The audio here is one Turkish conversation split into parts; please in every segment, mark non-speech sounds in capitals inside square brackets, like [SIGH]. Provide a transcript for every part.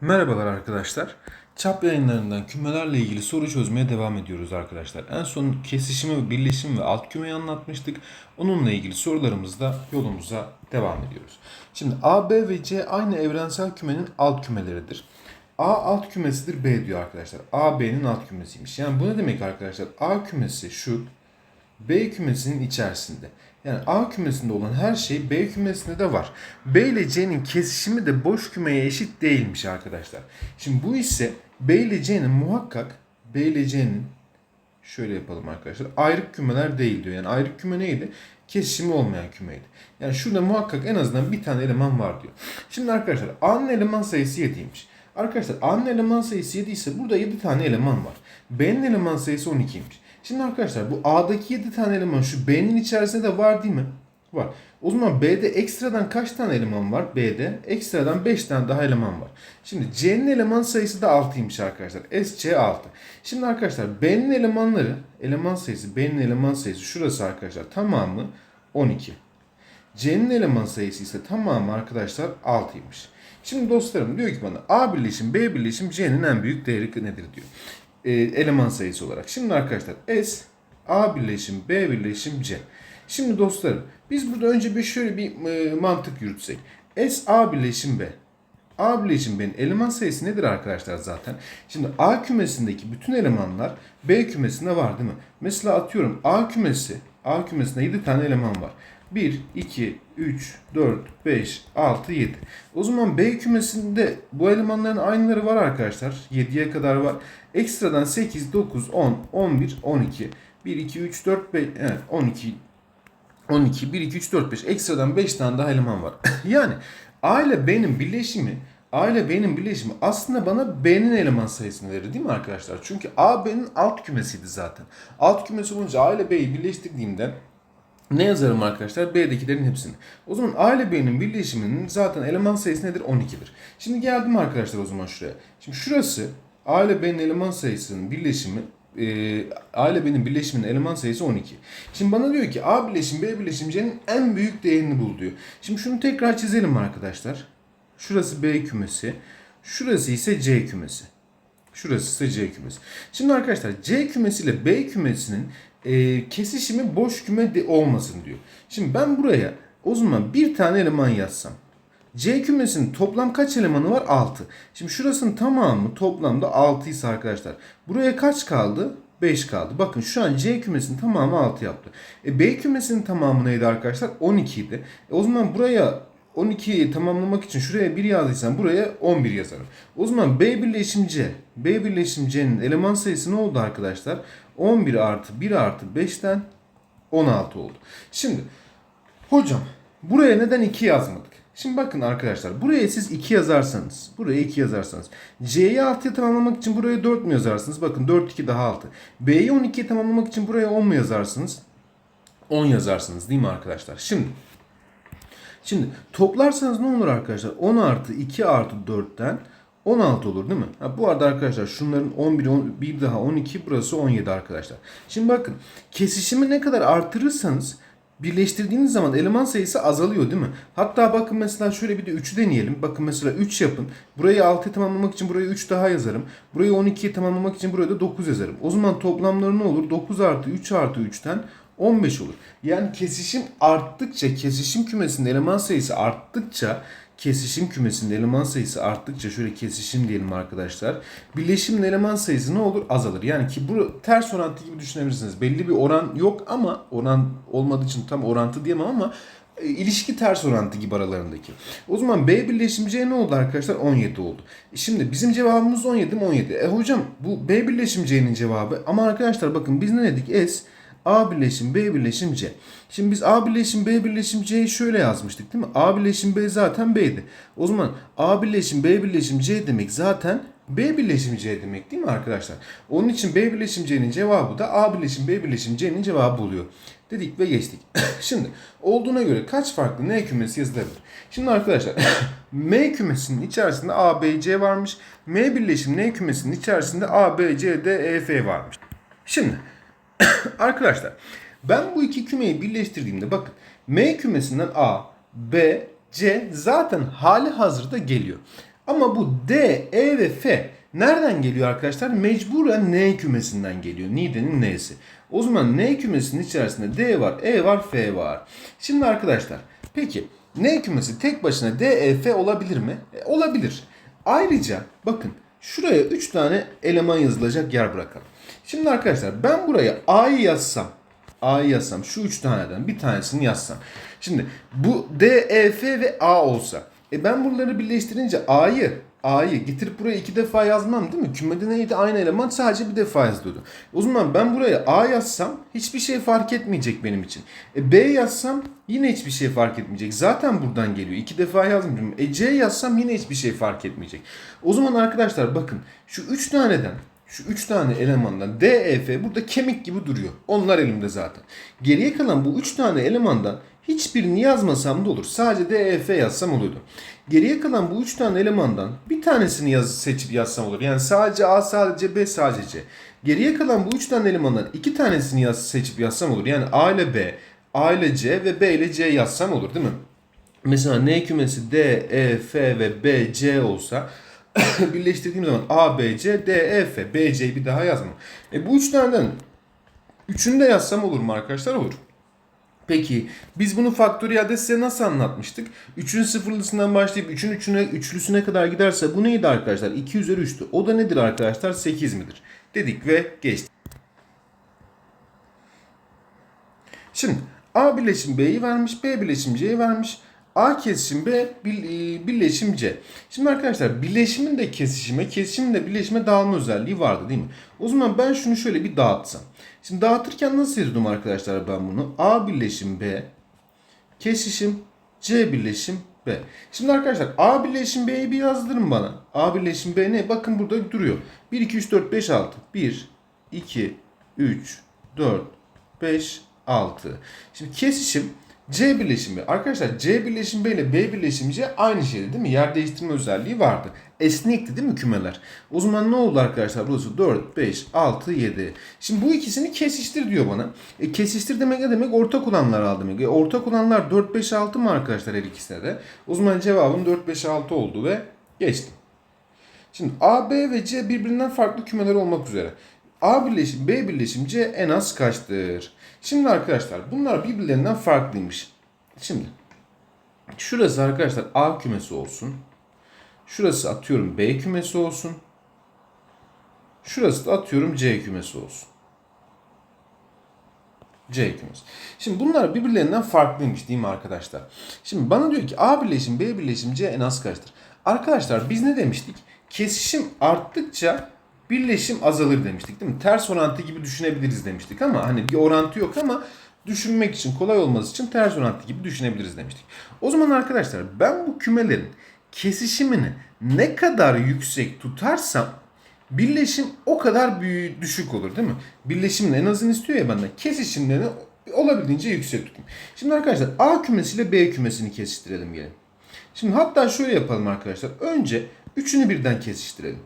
Merhabalar arkadaşlar. Çap yayınlarından kümelerle ilgili soru çözmeye devam ediyoruz arkadaşlar. En son kesişimi, birleşim ve alt kümeyi anlatmıştık. Onunla ilgili sorularımızda yolumuza devam ediyoruz. Şimdi A, B ve C aynı evrensel kümenin alt kümeleridir. A alt kümesidir B diyor arkadaşlar. A B'nin alt kümesiymiş. Yani bu ne demek arkadaşlar? A kümesi şu, B kümesinin içerisinde. Yani A kümesinde olan her şey B kümesinde de var. B ile C'nin kesişimi de boş kümeye eşit değilmiş arkadaşlar. Şimdi bu ise B ile C'nin muhakkak B ile C'nin şöyle yapalım arkadaşlar. Ayrık kümeler değil diyor. Yani ayrık küme neydi? Kesişimi olmayan kümeydi. Yani şurada muhakkak en azından bir tane eleman var diyor. Şimdi arkadaşlar A'nın eleman sayısı 7'ymiş. Arkadaşlar A'nın eleman sayısı 7 ise burada 7 tane eleman var. B'nin eleman sayısı 12'ymiş. Şimdi arkadaşlar bu A'daki 7 tane eleman şu B'nin içerisinde de var değil mi? Var. O zaman B'de ekstradan kaç tane eleman var? B'de ekstradan 5 tane daha eleman var. Şimdi C'nin eleman sayısı da 6'ymış arkadaşlar. SC 6. Şimdi arkadaşlar B'nin elemanları, eleman sayısı, B'nin eleman sayısı şurası arkadaşlar tamamı 12. C'nin eleman sayısı ise tamamı arkadaşlar 6'ymış. Şimdi dostlarım diyor ki bana A birleşim B birleşim C'nin en büyük değeri nedir diyor. E, eleman sayısı olarak. Şimdi arkadaşlar S A birleşim B birleşim C. Şimdi dostlarım biz burada önce bir şöyle bir e, mantık yürütsek. S A birleşim B. A birleşim B'nin eleman sayısı nedir arkadaşlar zaten? Şimdi A kümesindeki bütün elemanlar B kümesinde var değil mi? Mesela atıyorum A kümesi, A kümesinde 7 tane eleman var. 1, 2, 3, 4, 5, 6, 7. O zaman B kümesinde bu elemanların aynıları var arkadaşlar. 7'ye kadar var. Ekstradan 8, 9, 10, 11, 12. 1, 2, 3, 4, 5, evet 12, 12, 1, 2, 3, 4, 5. Ekstradan 5 tane daha eleman var. [LAUGHS] yani A ile B'nin birleşimi A ile B'nin birleşimi aslında bana B'nin eleman sayısını verir değil mi arkadaşlar? Çünkü A B'nin alt kümesiydi zaten. Alt kümesi olunca A ile B'yi birleştirdiğimde ne yazarım arkadaşlar? B'dekilerin hepsini. O zaman A ile B'nin birleşiminin zaten eleman sayısı nedir? 12'dir. Şimdi geldim arkadaşlar o zaman şuraya. Şimdi şurası A ile B'nin eleman sayısının birleşimi e, A ile B'nin birleşiminin eleman sayısı 12. Şimdi bana diyor ki A birleşim B birleşim C'nin en büyük değerini bul diyor. Şimdi şunu tekrar çizelim arkadaşlar. Şurası B kümesi. Şurası ise C kümesi. Şurası ise C kümesi. Şimdi arkadaşlar C kümesi ile B kümesinin e, kesişimi boş küme de olmasın diyor. Şimdi ben buraya o zaman bir tane eleman yazsam. C kümesinin toplam kaç elemanı var? 6. Şimdi şurasının tamamı toplamda 6 ise arkadaşlar. Buraya kaç kaldı? 5 kaldı. Bakın şu an C kümesinin tamamı 6 yaptı. E, B kümesinin tamamı neydi arkadaşlar? 12 idi. E, o zaman buraya 12'yi tamamlamak için şuraya 1 yazdıysam buraya 11 yazarım. O zaman B birleşim C. B birleşim C'nin eleman sayısı ne oldu arkadaşlar? 11 artı 1 artı 5'ten 16 oldu. Şimdi hocam buraya neden 2 yazmadık? Şimdi bakın arkadaşlar buraya siz 2 yazarsanız, buraya 2 yazarsanız C'yi 6'ya tamamlamak için buraya 4 mü yazarsınız? Bakın 4 2 daha 6. B'yi 12'ye tamamlamak için buraya 10 mu yazarsınız? 10 yazarsınız değil mi arkadaşlar? Şimdi Şimdi toplarsanız ne olur arkadaşlar? 10 artı 2 artı 4'ten 16 olur değil mi? Ha, bu arada arkadaşlar şunların 11, 10, bir daha 12 burası 17 arkadaşlar. Şimdi bakın kesişimi ne kadar artırırsanız birleştirdiğiniz zaman eleman sayısı azalıyor değil mi? Hatta bakın mesela şöyle bir de 3'ü deneyelim. Bakın mesela 3 yapın. Burayı 6'ya tamamlamak için buraya 3 daha yazarım. Burayı 12'ye tamamlamak için buraya da 9 yazarım. O zaman toplamları ne olur? 9 artı 3 artı 3'ten 15 olur. Yani kesişim arttıkça, kesişim kümesinin eleman sayısı arttıkça, kesişim kümesinin eleman sayısı arttıkça şöyle kesişim diyelim arkadaşlar. Birleşimin eleman sayısı ne olur? Azalır. Yani ki bu ters orantı gibi düşünebilirsiniz. Belli bir oran yok ama oran olmadığı için tam orantı diyemem ama e, ilişki ters orantı gibi aralarındaki. O zaman B birleşim C ne oldu arkadaşlar? 17 oldu. E Şimdi bizim cevabımız 17 mi? 17. E hocam bu B birleşim C'nin cevabı ama arkadaşlar bakın biz ne dedik? S A birleşim B birleşim C. Şimdi biz A birleşim B birleşim C'yi şöyle yazmıştık değil mi? A birleşim B zaten B'ydi. O zaman A birleşim B birleşim C demek zaten B birleşim C demek değil mi arkadaşlar? Onun için B birleşim C'nin cevabı da A birleşim B birleşim C'nin cevabı oluyor. Dedik ve geçtik. [COUGHS] Şimdi olduğuna göre kaç farklı N kümesi yazılabilir? Şimdi arkadaşlar [COUGHS] M kümesinin içerisinde A, B, C varmış. M birleşim N kümesinin içerisinde A, B, C, D, E, F varmış. Şimdi [COUGHS] Arkadaşlar ben bu iki kümeyi birleştirdiğimde bakın M kümesinden A, B, C zaten hali hazırda geliyor. Ama bu D, E ve F nereden geliyor arkadaşlar? Mecburen N kümesinden geliyor. Nide'nin N'si. O zaman N kümesinin içerisinde D var, E var, F var. Şimdi arkadaşlar peki N kümesi tek başına D, E, F olabilir mi? E, olabilir. Ayrıca bakın şuraya 3 tane eleman yazılacak yer bırakalım. Şimdi arkadaşlar ben buraya A'yı yazsam A'yı yazsam şu üç taneden bir tanesini yazsam. Şimdi bu D, E, F ve A olsa. E ben bunları birleştirince A'yı A'yı getirip buraya iki defa yazmam değil mi? Kümede neydi? Aynı eleman sadece bir defa yazılıyordu. O zaman ben buraya A yazsam hiçbir şey fark etmeyecek benim için. E B yazsam yine hiçbir şey fark etmeyecek. Zaten buradan geliyor. İki defa yazmışım. E C yazsam yine hiçbir şey fark etmeyecek. O zaman arkadaşlar bakın şu üç taneden şu üç tane elemandan D, E, F burada kemik gibi duruyor. Onlar elimde zaten. Geriye kalan bu üç tane elemandan hiçbirini yazmasam da olur. Sadece D, E, F yazsam oluyordu. Geriye kalan bu üç tane elemandan bir tanesini yaz, seçip yazsam olur. Yani sadece A, sadece B, sadece C. Geriye kalan bu üç tane elemandan iki tanesini yaz, seçip yazsam olur. Yani A ile B, A ile C ve B ile C yazsam olur değil mi? Mesela N kümesi D, E, F ve B, C olsa [COUGHS] birleştirdiğim zaman A, B, C, D, E, F. B, C'yi bir daha yazmam. E bu üç taneden üçünü de yazsam olur mu arkadaşlar? Olur. Peki biz bunu faktöriyelde size nasıl anlatmıştık? 3'ün sıfırlısından başlayıp 3'ün üçüne, üçlüsüne kadar giderse bu neydi arkadaşlar? 2 üzeri 3'tü. O da nedir arkadaşlar? 8 midir? Dedik ve geçtik. Şimdi A birleşim B'yi vermiş, B birleşim C'yi vermiş. A kesişim B, e, birleşim C. Şimdi arkadaşlar birleşimin de kesişime, kesişimin de birleşime dağılma özelliği vardı değil mi? O zaman ben şunu şöyle bir dağıtsam. Şimdi dağıtırken nasıl yazıyordum arkadaşlar ben bunu? A birleşim B, kesişim C birleşim B. Şimdi arkadaşlar A birleşim B'yi bir yazdırın bana. A birleşim B ne? Bakın burada duruyor. 1, 2, 3, 4, 5, 6. 1, 2, 3, 4, 5, 6. Şimdi kesişim C birleşim B. Arkadaşlar C birleşim B ile B birleşim C aynı şeydi değil mi? Yer değiştirme özelliği vardı. Esnekti değil mi kümeler? O zaman ne oldu arkadaşlar? Burası 4, 5, 6, 7. Şimdi bu ikisini kesiştir diyor bana. E, kesiştir demek ne demek? Ortak olanlar al demek. E, ortak olanlar 4, 5, 6 mı arkadaşlar her ikisine de? O zaman cevabım 4, 5, 6 oldu ve geçtim. Şimdi A, B ve C birbirinden farklı kümeler olmak üzere. A birleşim B birleşim C en az kaçtır? Şimdi arkadaşlar bunlar birbirlerinden farklıymış. Şimdi şurası arkadaşlar A kümesi olsun. Şurası atıyorum B kümesi olsun. Şurası da atıyorum C kümesi olsun. C kümesi. Şimdi bunlar birbirlerinden farklıymış değil mi arkadaşlar? Şimdi bana diyor ki A birleşim B birleşim C en az kaçtır? Arkadaşlar biz ne demiştik? Kesişim arttıkça birleşim azalır demiştik değil mi? Ters orantı gibi düşünebiliriz demiştik ama hani bir orantı yok ama düşünmek için kolay olması için ters orantı gibi düşünebiliriz demiştik. O zaman arkadaşlar ben bu kümelerin kesişimini ne kadar yüksek tutarsam birleşim o kadar büyük düşük olur değil mi? Birleşimin en azını istiyor ya benden. Kesişimlerini olabildiğince yüksek tutayım. Şimdi arkadaşlar A kümesiyle B kümesini kesiştirelim gelin. Şimdi hatta şöyle yapalım arkadaşlar. Önce üçünü birden kesiştirelim.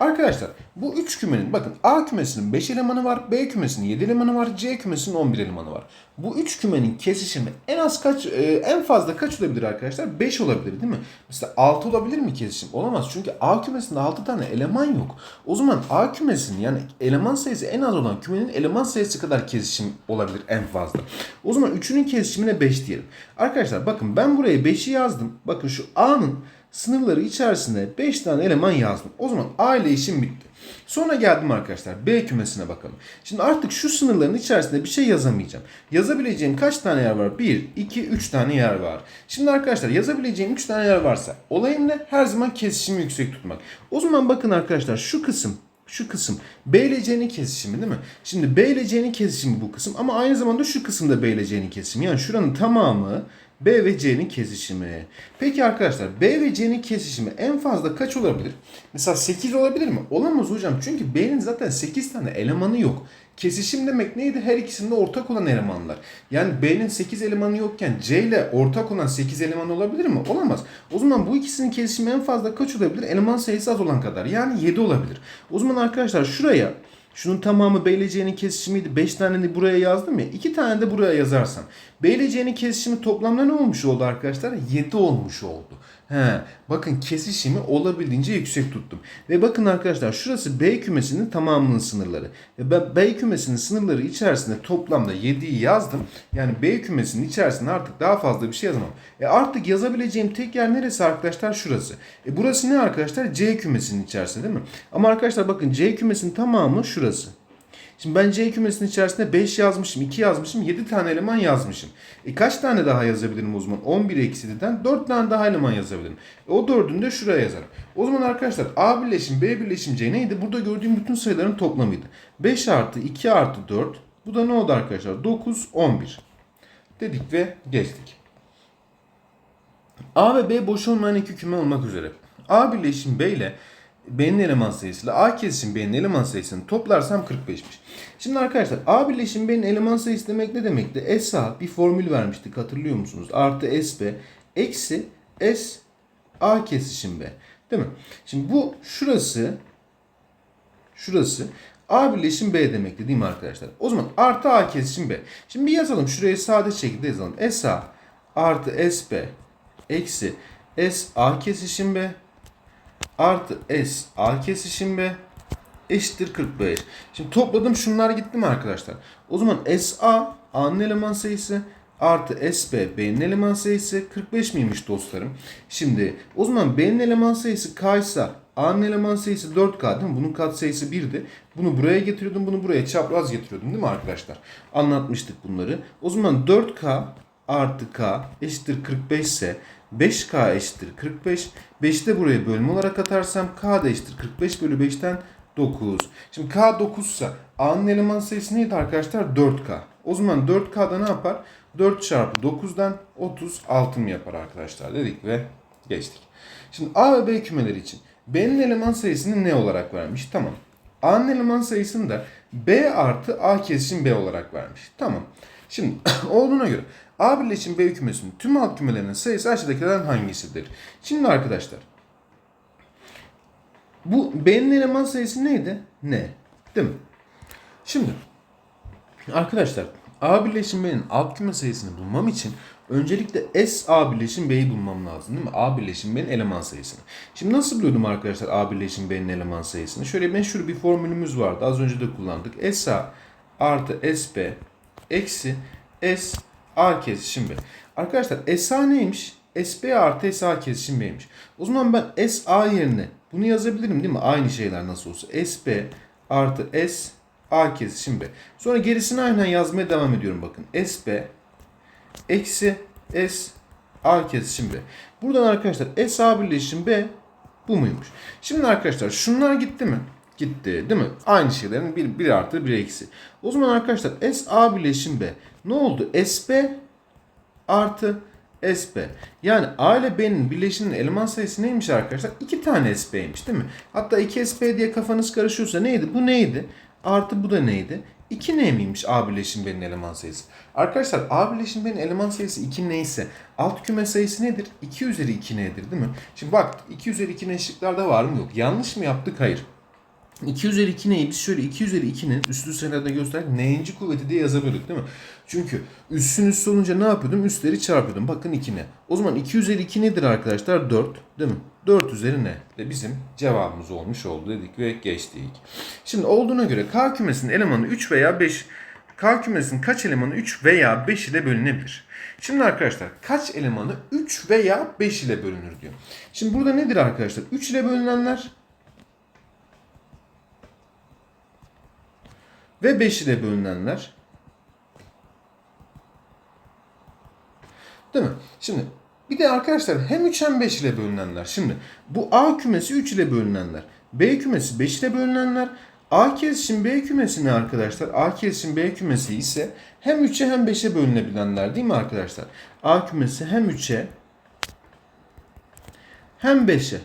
Arkadaşlar bu üç kümenin bakın A kümesinin 5 elemanı var, B kümesinin 7 elemanı var, C kümesinin 11 elemanı var. Bu üç kümenin kesişimi en az kaç e, en fazla kaç olabilir arkadaşlar? 5 olabilir değil mi? Mesela 6 olabilir mi kesişim? Olamaz. Çünkü A kümesinde 6 tane eleman yok. O zaman A kümesinin yani eleman sayısı en az olan kümenin eleman sayısı kadar kesişim olabilir en fazla. O zaman üçünün kesişimine 5 diyelim. Arkadaşlar bakın ben buraya 5'i yazdım. Bakın şu A'nın sınırları içerisinde 5 tane eleman yazdım. O zaman A ile işim bitti. Sonra geldim arkadaşlar B kümesine bakalım. Şimdi artık şu sınırların içerisinde bir şey yazamayacağım. Yazabileceğim kaç tane yer var? 1, 2, 3 tane yer var. Şimdi arkadaşlar yazabileceğim 3 tane yer varsa olayım ne? Her zaman kesişimi yüksek tutmak. O zaman bakın arkadaşlar şu kısım şu kısım B ile C'nin kesişimi değil mi? Şimdi B ile C'nin kesişimi bu kısım ama aynı zamanda şu kısımda B ile C'nin kesişimi. Yani şuranın tamamı B ve C'nin kesişimi. Peki arkadaşlar B ve C'nin kesişimi en fazla kaç olabilir? Mesela 8 olabilir mi? Olamaz hocam çünkü B'nin zaten 8 tane elemanı yok. Kesişim demek neydi? Her ikisinde ortak olan elemanlar. Yani B'nin 8 elemanı yokken C ile ortak olan 8 eleman olabilir mi? Olamaz. O zaman bu ikisinin kesişimi en fazla kaç olabilir? Eleman sayısı az olan kadar. Yani 7 olabilir. O zaman arkadaşlar şuraya Şunun tamamı B ile C'nin kesişimiydi. 5 tane de buraya yazdım ya. 2 tane de buraya yazarsam. B ile C'nin kesişimi toplamda ne olmuş oldu arkadaşlar? 7 olmuş oldu. He, bakın kesişimi olabildiğince yüksek tuttum. Ve bakın arkadaşlar şurası B kümesinin tamamının sınırları. Ve ben B kümesinin sınırları içerisinde toplamda 7'yi yazdım. Yani B kümesinin içerisinde artık daha fazla bir şey yazamam. E artık yazabileceğim tek yer neresi arkadaşlar? Şurası. E burası ne arkadaşlar? C kümesinin içerisinde değil mi? Ama arkadaşlar bakın C kümesinin tamamı şurası. Şimdi ben C kümesinin içerisinde 5 yazmışım, 2 yazmışım, 7 tane eleman yazmışım. E kaç tane daha yazabilirim o zaman? 11 eksi 7'den 4 tane daha eleman yazabilirim. E o 4'ünü de şuraya yazarım. O zaman arkadaşlar A birleşim B birleşim C neydi? Burada gördüğüm bütün sayıların toplamıydı. 5 artı 2 artı 4. Bu da ne oldu arkadaşlar? 9, 11. Dedik ve geçtik. A ve B boş olmayan iki küme olmak üzere. A birleşim B ile B'nin eleman sayısıyla A kesişim B'nin eleman sayısını toplarsam 45'miş. Şimdi arkadaşlar A birleşim B'nin eleman sayısı demek ne demekti? SA bir formül vermiştik hatırlıyor musunuz? Artı SB eksi S A kesişim B. Değil mi? Şimdi bu şurası şurası A birleşim B demekti değil mi arkadaşlar? O zaman artı A kesişim B. Şimdi bir yazalım. Şuraya sade şekilde yazalım. SA artı SB eksi S A kesişim B artı S A kesişim B eşittir 45. Şimdi topladım şunlar gitti mi arkadaşlar? O zaman SA A'nın eleman sayısı artı SB B'nin eleman sayısı 45 miymiş dostlarım? Şimdi o zaman B'nin eleman sayısı K ise A'nın eleman sayısı 4K değil mi? Bunun katsayısı 1'di. Bunu buraya getiriyordum, bunu buraya çapraz getiriyordum değil mi arkadaşlar? Anlatmıştık bunları. O zaman 4K artı K eşittir 45 ise 5K eşittir 45. 5'i de buraya bölme olarak atarsam K da eşittir 45 bölü 5'ten 9. Şimdi K 9 ise A'nın eleman sayısı neydi arkadaşlar? 4K. O zaman 4K'da ne yapar? 4 çarpı 9'dan 36 mı yapar arkadaşlar dedik ve geçtik. Şimdi A ve B kümeleri için B'nin eleman sayısını ne olarak vermiş? Tamam. A'nın eleman sayısını da B artı A kesişim B olarak vermiş. Tamam. Şimdi [COUGHS] olduğuna göre A birleşim B kümesinin tüm alt kümelerinin sayısı aşağıdakilerden hangisidir? Şimdi arkadaşlar bu B'nin eleman sayısı neydi? Ne? Değil mi? Şimdi arkadaşlar A birleşim B'nin alt küme sayısını bulmam için öncelikle S A birleşim B'yi bulmam lazım değil mi? A birleşim B'nin eleman sayısını. Şimdi nasıl buluyordum arkadaşlar A birleşim B'nin eleman sayısını? Şöyle meşhur bir formülümüz vardı. Az önce de kullandık. S A artı S B eksi S A kesişim B. Arkadaşlar S A neymiş? S B artı S A kesişim B'ymiş. O zaman ben S A yerine bunu yazabilirim değil mi? Aynı şeyler nasıl olsa. S B artı S A kesişim B. Sonra gerisini aynen yazmaya devam ediyorum bakın. S B eksi S A kesişim B. Buradan arkadaşlar S A birleşim B bu muymuş? Şimdi arkadaşlar şunlar gitti mi? Gitti değil mi? Aynı şeylerin bir, bir artı bir eksi. O zaman arkadaşlar S A birleşim B ne oldu? S B artı SB. Yani A ile B'nin birleşiminin eleman sayısı neymiş arkadaşlar? 2 tane SB'ymiş değil mi? Hatta 2 SB diye kafanız karışıyorsa neydi? Bu neydi? Artı bu da neydi? 2 ne miymiş A birleşim B'nin eleman sayısı? Arkadaşlar A birleşim B'nin eleman sayısı 2 neyse alt küme sayısı nedir? 2 üzeri 2 nedir değil mi? Şimdi bak 2 üzeri 2 eşitliklerde var mı yok? Yanlış mı yaptık? Hayır. 2 üzeri 2 neyi? Biz şöyle 2 üzeri 2'nin üslü sayılarda göstererek n'inci kuvveti diye yazabiliyorduk değil mi? Çünkü üssün üssü olunca ne yapıyordum? Üstleri çarpıyordum. Bakın 2 ne? O zaman 2 üzeri 2 nedir arkadaşlar? 4 değil mi? 4 üzeri ne? De bizim cevabımız olmuş oldu dedik ve geçtik. Şimdi olduğuna göre K kümesinin elemanı 3 veya 5 K kümesinin kaç elemanı 3 veya 5 ile bölünebilir? Şimdi arkadaşlar kaç elemanı 3 veya 5 ile bölünür diyor. Şimdi burada nedir arkadaşlar? 3 ile bölünenler ve 5 ile bölünenler. Değil mi? Şimdi bir de arkadaşlar hem 3 hem 5 ile bölünenler. Şimdi bu A kümesi 3 ile bölünenler. B kümesi 5 ile bölünenler. A kesişim B kümesi ne arkadaşlar? A kesişim B kümesi ise hem 3'e hem 5'e bölünebilenler değil mi arkadaşlar? A kümesi hem 3'e hem 5'e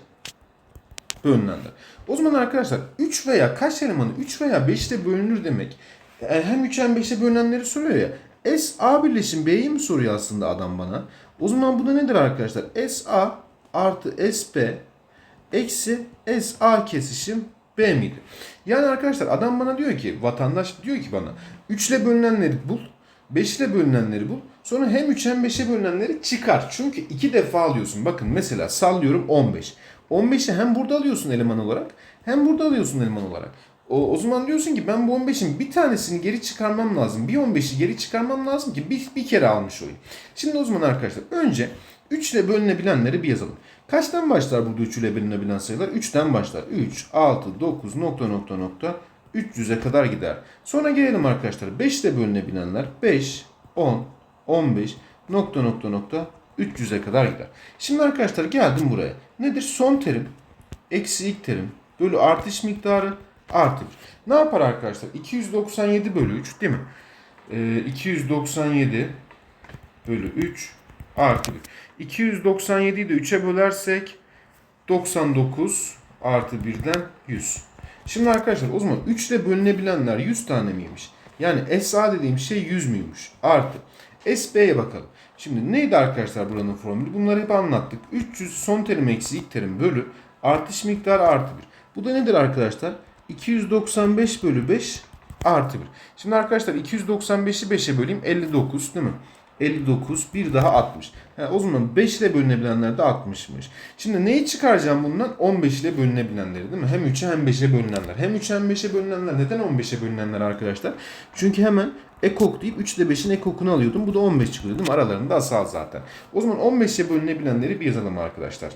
bölünenler. O zaman arkadaşlar 3 veya kaç elemanı 3 veya 5 ile bölünür demek. E, hem 3 hem 5'e bölünenleri soruyor ya. S A birleşim B'yi mi soruyor aslında adam bana? O zaman bu da nedir arkadaşlar? S A artı S B eksi S A kesişim B miydi? Yani arkadaşlar adam bana diyor ki vatandaş diyor ki bana 3 ile bölünenleri bul. 5 ile bölünenleri bul. Sonra hem 3 hem 5'e bölünenleri çıkar. Çünkü iki defa alıyorsun. Bakın mesela sallıyorum 15. 15'i hem burada alıyorsun eleman olarak hem burada alıyorsun eleman olarak. O, o zaman diyorsun ki ben bu 15'in bir tanesini geri çıkarmam lazım. Bir 15'i geri çıkarmam lazım ki bir, bir kere almış olayım. Şimdi o zaman arkadaşlar önce 3 ile bölünebilenleri bir yazalım. Kaçtan başlar burada 3 ile bölünebilen sayılar? 3'ten başlar. 3, 6, 9, nokta nokta nokta 300'e kadar gider. Sonra gelelim arkadaşlar. 5 ile bölünebilenler 5, 10, 15, nokta nokta nokta 300'e kadar gider. Şimdi arkadaşlar geldim buraya. Nedir? Son terim eksi ilk terim bölü artış miktarı artı 1. Ne yapar arkadaşlar? 297 bölü 3 değil mi? Ee, 297 bölü 3 artı 1. 297'yi de 3'e bölersek 99 artı 1'den 100. Şimdi arkadaşlar o zaman 3 ile bölünebilenler 100 tane miymiş? Yani SA dediğim şey 100 müymüş? Artı. SB'ye bakalım. Şimdi neydi arkadaşlar buranın formülü? Bunları hep anlattık. 300 son terim eksi ilk terim bölü artış miktarı artı 1. Bu da nedir arkadaşlar? 295 bölü 5 artı 1. Şimdi arkadaşlar 295'i 5'e böleyim 59 değil mi? 59 bir daha 60. Yani o zaman 5 ile bölünebilenler de 60'mış. Şimdi neyi çıkaracağım bundan? 15 ile bölünebilenleri değil mi? Hem 3'e hem 5'e bölünenler. Hem 3'e hem 5'e bölünenler. Neden 15'e bölünenler arkadaşlar? Çünkü hemen ekok deyip 3 ile 5'in ekokunu alıyordum. Bu da 15 çıkıyor değil mi? Aralarında asal zaten. O zaman 15'e bölünebilenleri bir yazalım arkadaşlar.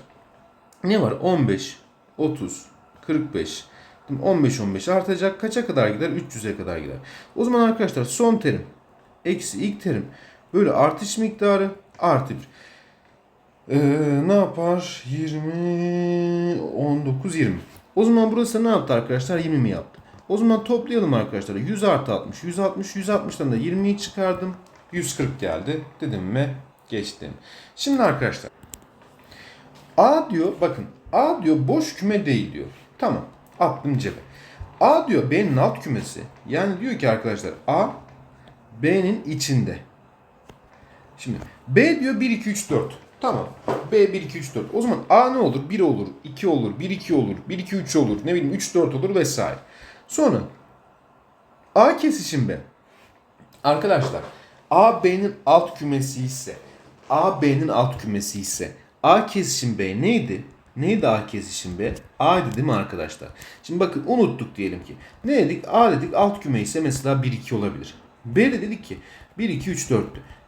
Ne var? 15, 30, 45, 15 15 artacak. Kaça kadar gider? 300'e kadar gider. O zaman arkadaşlar son terim eksi ilk terim bölü artış miktarı artı 1. Ee, ne yapar? 20, 19, 20. O zaman burası ne yaptı arkadaşlar? 20 mi yaptı? O zaman toplayalım arkadaşlar. 100 artı 60, 160, 160'dan da 20'yi çıkardım. 140 geldi. Dedim mi? Geçtim. Şimdi arkadaşlar. A diyor bakın A diyor boş küme değil diyor. Tamam attım cebe. A diyor B'nin alt kümesi. Yani diyor ki arkadaşlar A B'nin içinde. Şimdi B diyor 1 2 3 4. Tamam. B 1 2 3 4. O zaman A ne olur? 1 olur, 2 olur, 1 2 olur, 1 2 3 olur, ne bileyim 3 4 olur vesaire. Sonra A kesişim B. Arkadaşlar A B'nin alt kümesi ise A B'nin alt kümesi ise A kesişim B neydi? Neydi A kesişim B? A'ydı değil mi arkadaşlar? Şimdi bakın unuttuk diyelim ki. Ne dedik? A dedik alt küme ise mesela 1 2 olabilir. B de dedik ki 1 2 3 4'tü.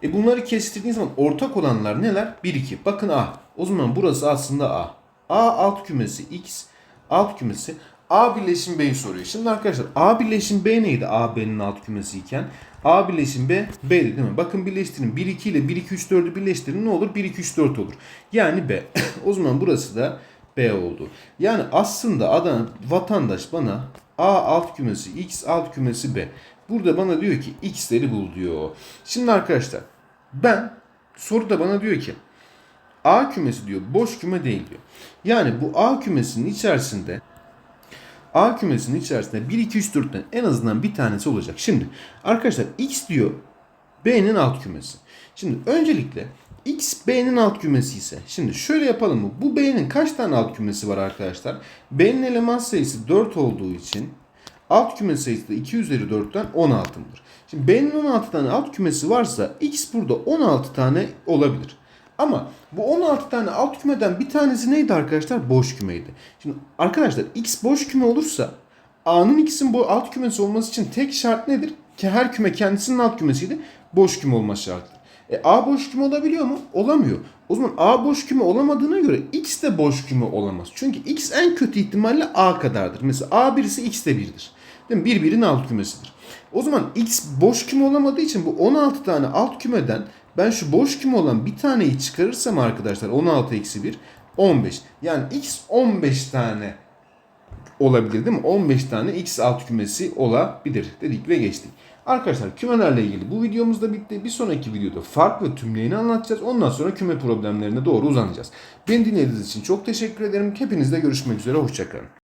E bunları kestirdiğiniz zaman ortak olanlar neler? 1 2. Bakın A. O zaman burası aslında A. A alt kümesi X alt kümesi A birleşim B'yi soruyor. Şimdi arkadaşlar A birleşim B neydi? A B'nin alt kümesi iken. A birleşim B B'di değil mi? Bakın birleştirin. 1 2 ile 1 2 3 4'ü birleştirin ne olur? 1 2 3 4 olur. Yani B. [COUGHS] o zaman burası da B oldu. Yani aslında adam vatandaş bana A alt kümesi X alt kümesi B. Burada bana diyor ki X'leri bul diyor. Şimdi arkadaşlar ben soruda bana diyor ki A kümesi diyor boş küme değil diyor. Yani bu A kümesinin içerisinde A kümesinin içerisinde 1 2 3 4'ten en azından bir tanesi olacak. Şimdi arkadaşlar X diyor B'nin alt kümesi. Şimdi öncelikle X B'nin alt kümesi ise şimdi şöyle yapalım mı? Bu B'nin kaç tane alt kümesi var arkadaşlar? B'nin eleman sayısı 4 olduğu için alt küme sayısı da 2 üzeri 4'ten 16'dır. Şimdi B'nin 16 tane alt kümesi varsa X burada 16 tane olabilir. Ama bu 16 tane alt kümeden bir tanesi neydi arkadaşlar? Boş kümeydi. Şimdi arkadaşlar X boş küme olursa A'nın X'in bu alt kümesi olması için tek şart nedir? Ki her küme kendisinin alt kümesiydi. Boş küme olması şartıdır. E, A boş küme olabiliyor mu? Olamıyor. O zaman A boş küme olamadığına göre X de boş küme olamaz. Çünkü X en kötü ihtimalle A kadardır. Mesela A birisi X de 1'dir. Değil mi? Bir birin alt kümesidir. O zaman X boş küme olamadığı için bu 16 tane alt kümeden ben şu boş küme olan bir taneyi çıkarırsam arkadaşlar 16 eksi 1 15. Yani X 15 tane olabilir değil mi? 15 tane X alt kümesi olabilir dedik ve geçtik. Arkadaşlar kümelerle ilgili bu videomuz da bitti. Bir sonraki videoda fark ve tümleyini anlatacağız. Ondan sonra küme problemlerine doğru uzanacağız. Beni dinlediğiniz için çok teşekkür ederim. Hepinizle görüşmek üzere. Hoşçakalın.